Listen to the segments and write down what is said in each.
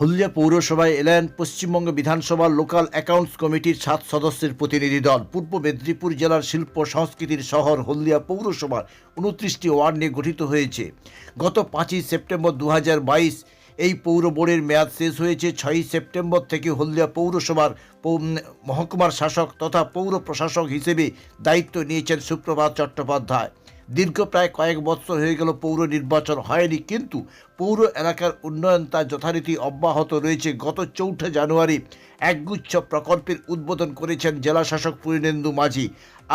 হলদিয়া পৌরসভায় এলেন পশ্চিমবঙ্গ বিধানসভার লোকাল অ্যাকাউন্টস কমিটির সাত সদস্যের প্রতিনিধি দল। পূর্ব মেদিনীপুর জেলার শিল্প সংস্কৃতির শহর হলদিয়া পৌরসভার উনত্রিশটি ওয়ার্ড নিয়ে গঠিত হয়েছে। গত পাঁচই সেপ্টেম্বর দু হাজার বাইশ এই পৌর বোর্ডের মেয়াদ শেষ হয়েছে। ছয়ই সেপ্টেম্বর থেকে হলদিয়া পৌরসভার মহকুমার শাসক তথা পৌর প্রশাসক হিসেবে দায়িত্ব নিয়েছেন সুপ্রভাত চট্টোপাধ্যায়। দীর্ঘ প্রায় কয়েক বছর হয়ে গেল পৌর নির্বাচন হয়নি, কিন্তু পৌর এলাকার উন্নয়ন তা যথারীতি অব্যাহত রয়েছে। গত চৌঠা জানুয়ারি একগুচ্ছ প্রকল্পের উদ্বোধন করেছেন জেলাশাসক পূর্ণেন্দু মাঝি।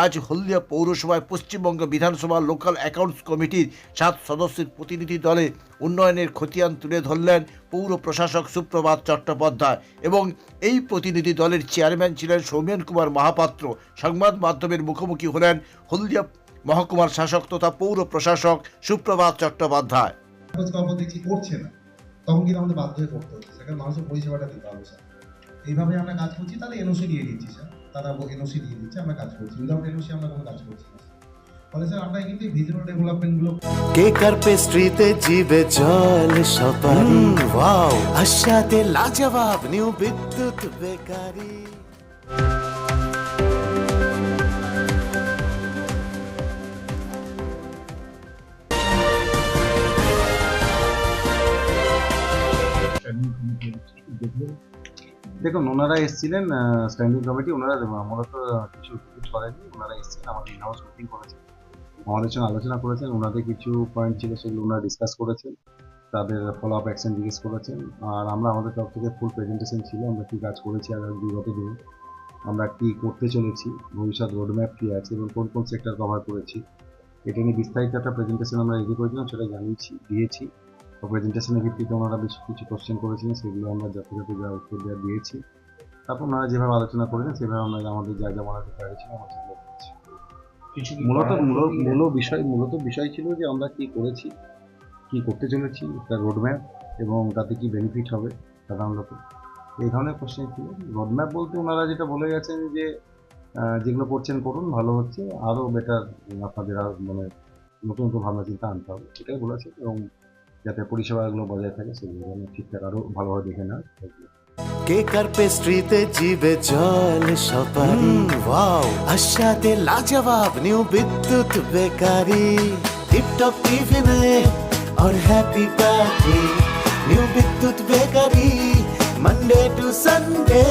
আজ হলদিয়া পৌরসভায় পশ্চিমবঙ্গ বিধানসভা লোকাল অ্যাকাউন্টস কমিটির সাত সদস্যের প্রতিনিধি দলে উন্নয়নের খতিয়ান তুলে ধরলেন পৌর প্রশাসক সুপ্রভাত চট্টোপাধ্যায় এবং এই প্রতিনিধি দলের চেয়ারম্যান ছিলেন সৌমেন কুমার মহাপাত্র। সংবাদ মাধ্যমের মুখোমুখি হলেন হলদিয়া মহকুমার শাসক তথা পৌর প্রশাসক সুপ্রভাত চট্টোপাধ্যায়। দেখছি করছে না। তখন কিন্তু আমাদের বাধ্য হয়ে করতে হচ্ছে। সেখানে মানুষের পরিষেবাটা দিতে হবে স্যার। এইভাবে আমরা কাজ করছি তাহলে এনওসি দিয়ে দিচ্ছি স্যার। তারা এনওসি দিয়ে দিচ্ছে আমরা কাজ করছি। উইদাউট এনওসি আমরা কোনো কাজ করছি না ফলে স্যার আমরা কিন্তু ভিজুয়াল ডেভেলপমেন্টগুলো কেকার পেস্ট্রিতে জিবে জল সপারি ওয়াও। আশাতে লাজবাব নিউ বিদ্যুৎ বেকারি। দেখুন, ওনারা এসেছিলেন স্ট্যান্ডিং কমিটি ওনারা মূলত কিছু রিপিট করেননি ওনারা এসেছিলেন, আমাদের ইনহাউস মিটিং করেছেন আমাদের সঙ্গে আলোচনা করেছেন, ওনাদের কিছু পয়েন্ট ছিল, সেগুলো ওনারা ডিসকাস করেছেন, তাদের ফলো আপ অ্যাকশন জিজ্ঞেস করেছেন, আর আমরা আমাদের তরফ থেকে ফুল প্রেজেন্টেশন ছিল, আমরা কী কাজ করেছি আগামী বিগত দিনে, আমরা কী করতে চলেছি, ভবিষ্যৎ রোডম্যাপ কী আছে এবং কোন কোন সেক্টর কভার করেছি, এটা নিয়ে বিস্তারিত একটা প্রেজেন্টেশন আমরা রেডি করেছিলাম, সেটা জানিয়েছি, দিয়েছি। প্রেজেন্টেশনের ভিত্তিতে ওনারা বেশ কিছু কোশ্চেন করেছিলেন সেগুলো আমরা যথাযথ যা উত্তর দেওয়া দিয়েছি। তারপর ওনারা যেভাবে আলোচনা করেছেন সেভাবে আমরা আমাদের যা যা বলার পেরেছি আমরা সেগুলো করেছি। মূলত মূল- মূল বিষয় মূলত বিষয় ছিল যে আমরা কি করেছি কি করতে চলেছি তার রোডম্যাপ এবং তাতে কি বেনিফিট হবে সাধারণত এই ধরনের কোশ্চেন ছিল। রোডম্যাপ বলতে ওনারা যেটা বলে গেছেন যে যেগুলো করছেন করুন ভালো হচ্ছে আরও বেটার আপনাদের আরও মানে নতুন নতুন ভাবনা চিন্তা আনতে হবে এটাই বলেছে এবং যাতে পরিষেবাগুলো বজায় থাকে সেগুলো যেন ঠিকঠাক আরও ভালোভাবে দেখে নেয় কেকার পেস্ট্রিতে জিবে জল সপারি ওয়াও আশাতে লাজবাব নিউ বিদ্যুৎ বেকারি টিপটপ টিফিনে और happy party new Bidyut bakery Monday to Sunday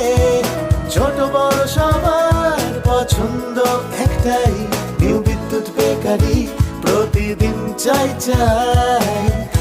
ছোট বড় সবার পছন্দ একটাই নিউ বিদ্যুৎ বেকারি প্রতিদিন চাই চাই না না না না না না